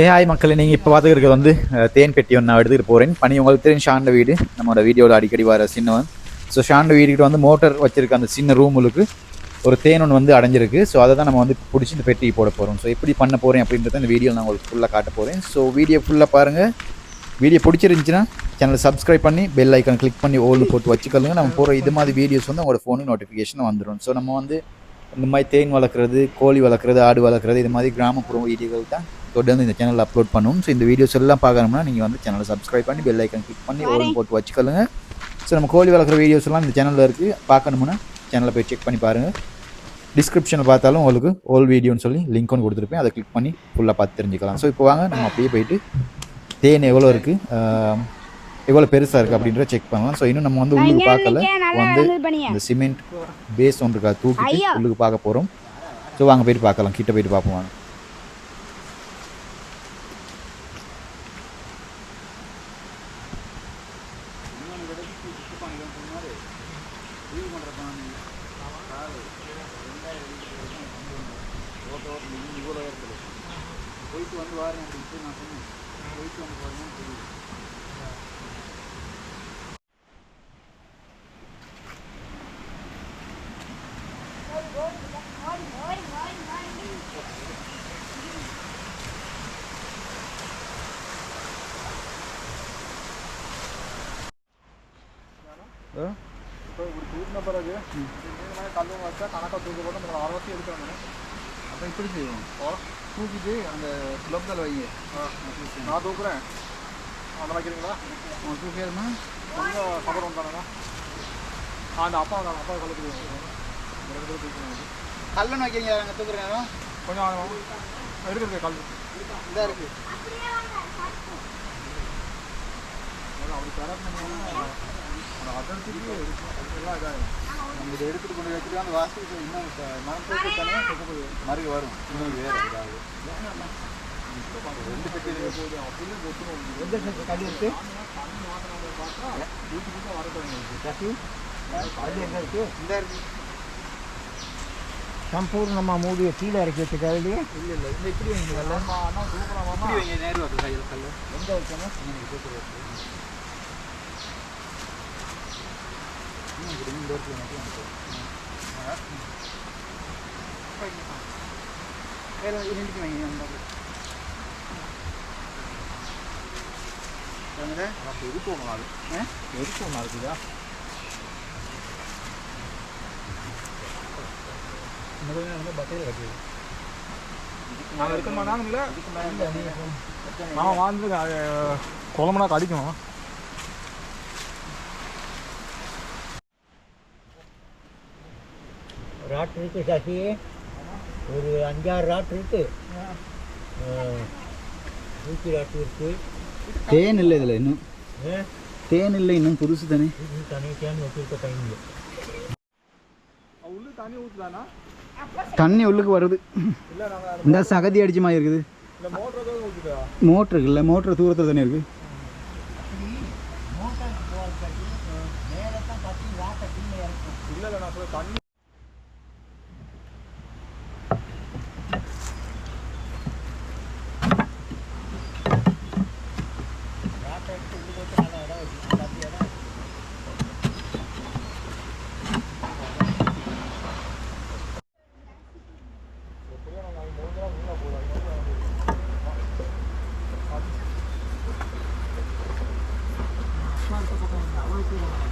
ஏ hi மக்களை நீங்கள் இப்போ பார்த்துக்கிறது வந்து தேன் பெட்டி ஒன்று நான் எடுத்துகிட்டு போகிறேன் பண்ணி உங்களுக்கு தெரியும் ஷாண்ட வீடு. நம்மளோட வீடியோவில் அடிக்கடி வர சின்னவன் ஸோ ஷாண்ட வீடுக்கிட்ட வந்து மோட்டர் வச்சிருக்க அந்த சின்ன ரூமுக்கு ஒரு தேன் ஒன்று வந்து அடைஞ்சிருக்கு. ஸோ அதை தான் நம்ம வந்து பிடிச்சி இந்த பெட்டி போட போகிறோம் ஸோ எப்படி பண்ண போகிறேன் அப்படின்றத இந்த வீடியோ நான் உங்களுக்கு ஃபுல்லாக காட்ட போகிறேன் ஸோ வீடியோ ஃபுல்லாக பாருங்கள் வீடியோ பிடிச்சிருந்துச்சின்னா சேனலை சப்ஸ்கிரைப் பண்ணி பெல் ஐக்கான் கிளிக் பண்ணி ஓல்டு போட்டு வச்சுக்கலுங்க நம்ம போகிற இது மாதிரி வீடியோஸ் வந்து உங்களோட ஃபோனுக்கு நோட்டிஃபிகேஷன் வந்துடும் ஸோ நம்ம வந்து இந்த மாதிரி தேன் வளர்க்குறது கோழி வளர்க்குறது ஆடு வளர்க்குறது இது மாதிரி கிராமப்புற வீடியோகள் தான் தொடர்ந்து இந்த சேனலில் அப்லோட் பண்ணுவோம் ஸோ இந்த வீடியோஸ் எல்லாம் பார்க்கணும்னா நீங்கள் வந்து சேனலை சப்ஸ்கிரைப் பண்ணி பெல் ஐக்கன் கிளிக் பண்ணி ஓல் போட்டு வச்சுக்கொள்ளுங்க ஸோ நம்ம கோழி வளர்க்குற வீடியோஸ் எல்லாம் இந்த சேனலில் இருக்குது பார்க்கணும்னா சேனலை போய் செக் பண்ணி பாருங்கள் டிஸ்கிரிப்ஷனில் பார்த்தாலும் உங்களுக்கு ஓல் வீடியோன்னு சொல்லி லிங்க் ஒன்று கொடுத்துருப்பேன். அதை கிளிக் பண்ணி ஃபுல்லாக பார்த்து தெரிஞ்சுக்கலாம். ஸோ இப்போ வாங்க நம்ம அப்படியே போயிட்டு தேன் எவ்வளோ இருக்குது எவ்வளோ பெருசாக இருக்குது அப்படின்றத செக் பண்ணலாம். ஸோ இன்னும் நம்ம வந்து உள்ளுக்கு பார்க்கல. வந்து இந்த சிமெண்ட் பேஸ் ஒன்று இருக்கா தூக்கிட்டு ஐயா. உள்ளுக்கு பார்க்க போகிறோம் ஸோ வாங்க போயிட்டு பார்க்கலாம். கிட்ட போயிட்டு பார்ப்போம் வாங்க. இப்போ இப்படி தூக்கின பிறகு இந்த மாதிரி கல்லு வச்சா கணக்காக தூக்க போட்டு நம்ம அரைவசி எடுக்கணும் அப்போ இப்படி செய்வோம். தூக்கிட்டு அந்த குலப்தல் வைங்க. நான் தூக்குறேன். அந்த வைக்கிறீங்களா? தூக்கிடுமா கொஞ்சம் சபரம் வந்தானுங்க அந்த அப்பா அந்த அப்பா கல்லு கல்லணை வைக்கிறீங்க தூக்குறேன் கொஞ்சம். எடுக்கிறது கல் இதாக இருக்கு அப்படி தரணும்னா அந்த அதற்கு எல்லாம் இதாகும் நம்ம இதை எடுத்துட்டு கொண்டு வச்சுட்டு அந்த வாஸ்து இன்னும் மனம் போட்டு தானே மறுக வரும் இன்னும் வேறு இதாகும் ரெண்டு பெட்டி இருக்கு எந்த செட்டு கல் இருக்கு அது எங்க இருக்கு இந்த இருக்கு சம்பூர்ணமாக மூடிய கீழே இறக்கி வச்ச கல்வி இல்லை இல்லை. இந்த இப்படி வைங்க. கல்ல அம்மா அண்ணா தூக்குறாமா இப்படி வைங்க நேரு வாக்கு கையில் கல் எங்க வைக்கணும்? இப்படி இந்த இடத்துல மட்டும். வேற ரெண்டுக்கு வைங்க. வாங்க. எனக்கு இருக்கும் அது ஆ? இருக்கும் இருக்குதா வந்து பட்டையில் கட்டுது நாங்கள் இருக்க குழம்புனா கடிக்கும் ராட் இருக்கு சசி. ஒரு அஞ்சாறு ராட் இருக்கு. ஊசி ராட்டு இருக்கு. தேன் இல்லை இதில் இன்னும். தேன் இல்லை இன்னும் புதுசு தானே? இது தனியாக வச்சிருக்க டைமில் உள்ளு தண்ணி ஊற்றுதானா தண்ணி உள்ளுக்கு வருது. இல்லை இந்த சகதி அடிச்ச மாதிரி இருக்குது. இல்லை தான் மோட்ரு இருக்குல்ல மோட்ரு தூரத்தில் தானே இருக்குது இல்லை இல்லை நான் சொல்ல தண்ணி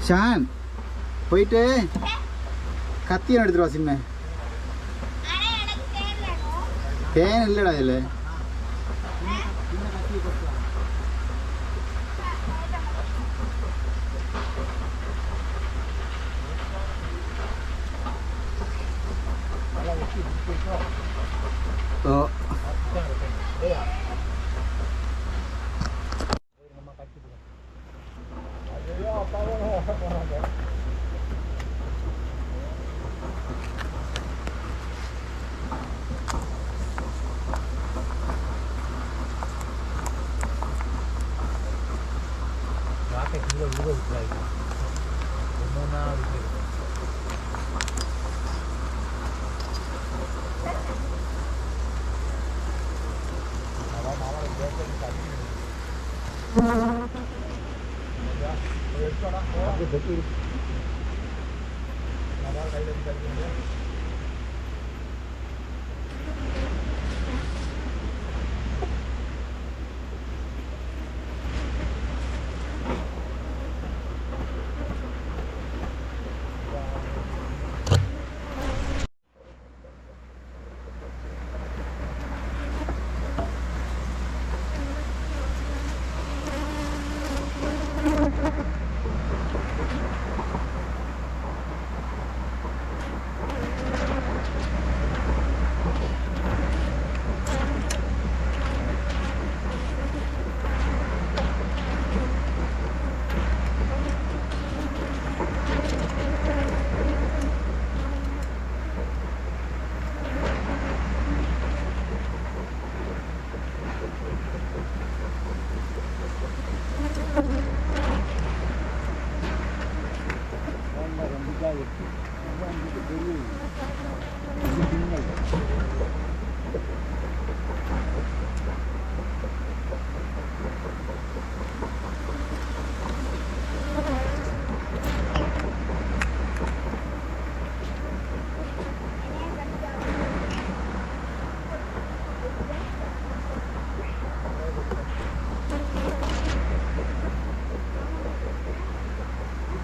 ஷான் போயிட்டு கத்தியம் எடுத்துட்டு வா சின்ன. தேன் இல்லைடா இதில். ஓ ராட்டை கீழே உருவ விட்டுறாங்க ஒன்றா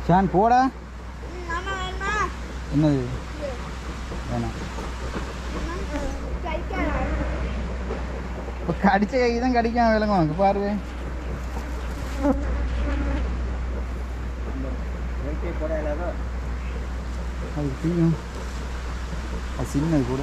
ஷான் போடா. என்னது? வேணாம். இப்போ கடிச்ச கை தான் கடிக்காம விளங்கும். அங்கே பாருவே. அது தீயும். அது சின்னது கூட.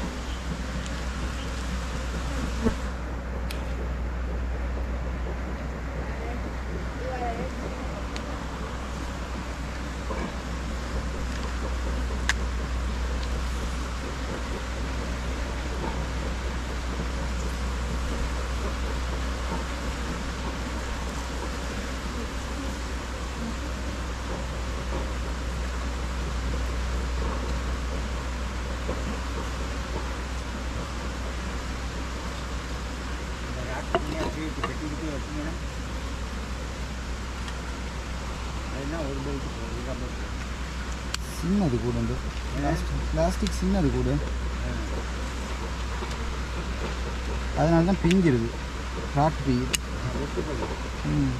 சின்னது கூட இந்த பிளாஸ்டிக் சின்னது கூட. அதனால தான் பிஞ்சிருது ராட்டு பிய்யுது ம்.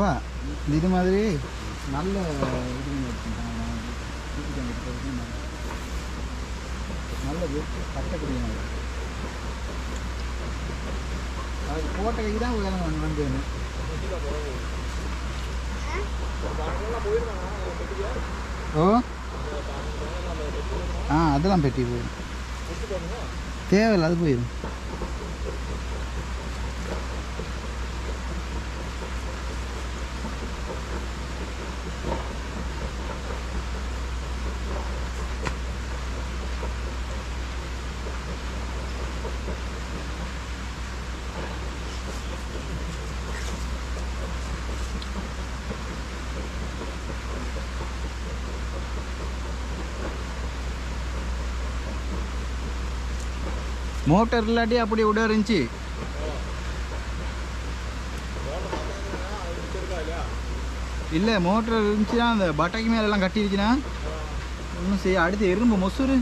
அப்பா இது மாதிரி நல்ல இது நல்லது கட்டக்கூடிய நல்லது அது போட்ட கை தான் வேலை வந்து ஓ? ஆ அதெல்லாம் பெட்டி போயிடும். தேவையில்லை அது போயிடும். மோட்டர் இல்லாட்டி அப்படி விட இருந்துச்சு. இல்லை மோட்டர் இருந்துச்சுன்னா அந்த பட்டைக்கு மேலெல்லாம் கட்டிருச்சுன்னா ஒன்றும் செய்ய அடுத்து எறும்பு மொசூரு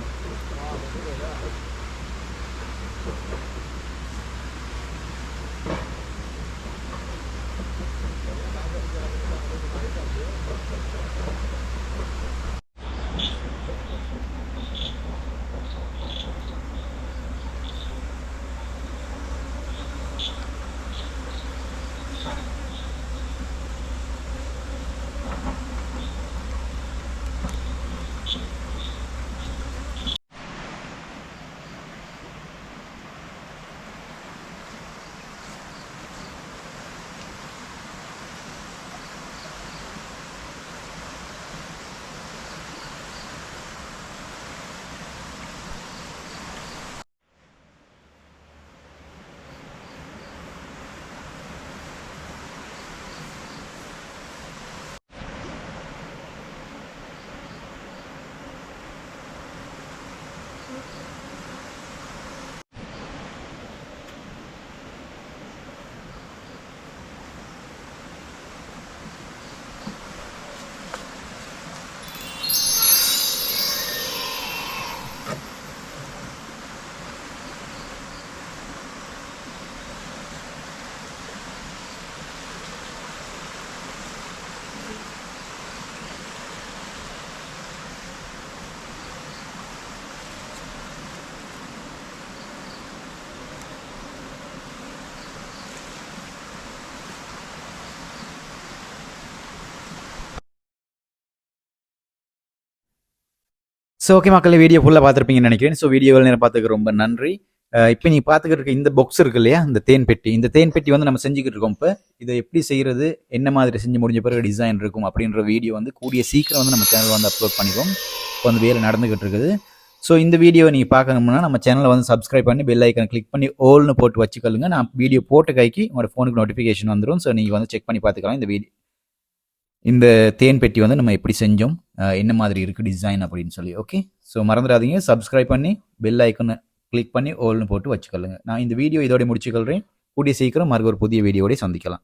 ஸோ ஓகே மக்கள் வீடியோ ஃபுல்லாக பார்த்துருப்பீங்கன்னு நினைக்கிறேன். ஸோ வீடியோவில் நேரம் பார்த்துக்க ரொம்ப நன்றி. இப்போ நீ பார்த்துக்கிட்டு இருக்க இந்த பாக்ஸ் இருக்கு இல்லையா? இந்த தேன் பெட்டி. இந்த தேன் பெட்டி வந்து நம்ம செஞ்சுக்கிட்டு இருக்கோம் இப்போ. இதை எப்படி செய்கிறது என்ன மாதிரி செஞ்சு முடிஞ்ச பிறகு டிசைன் இருக்கும் அப்படின்ற வீடியோ வந்து கூடிய சீக்கிரம் வந்து நம்ம சேனல் வந்து அப்லோட் பண்ணிக்கோம் இப்போ வந்து வேலை நடந்துக்கிட்டு இருக்குது. ஸோ இந்த வீடியோவை நீங்கள் பார்க்கணும்னா நம்ம சேனலை வந்து சப்ஸ்கிரைப் பண்ணி பெல் ஐக்கனை கிளிக் பண்ணி ஓல்னு போட்டு வச்சுக்கொள்ளுங்க. நான் வீடியோ போட்ட கைக்கு உங்களோட ஃபோனுக்கு நோட்டிஃபிகேஷன் வந்துடும் ஸோ நீங்கள் வந்து செக் பண்ணி பார்த்துக்கலாம் இந்த வீடியோ இந்த தேன் பெட்டி வந்து நம்ம எப்படி செஞ்சோம் என்ன மாதிரி இருக்குது டிசைன் அப்படின்னு சொல்லி ஓகே ஸோ மறந்துடாதீங்க. சப்ஸ்கிரைப் பண்ணி பெல் ஐக்கனை கிளிக் பண்ணி ஓல்னு போட்டு வச்சுக்கொள்ளுங்க. நான் இந்த வீடியோ இதோட முடிச்சுக்கொள்கிறேன் கூடிய சீக்கிரம் மறுபடியும் ஒரு புதிய வீடியோடய சந்திக்கலாம்.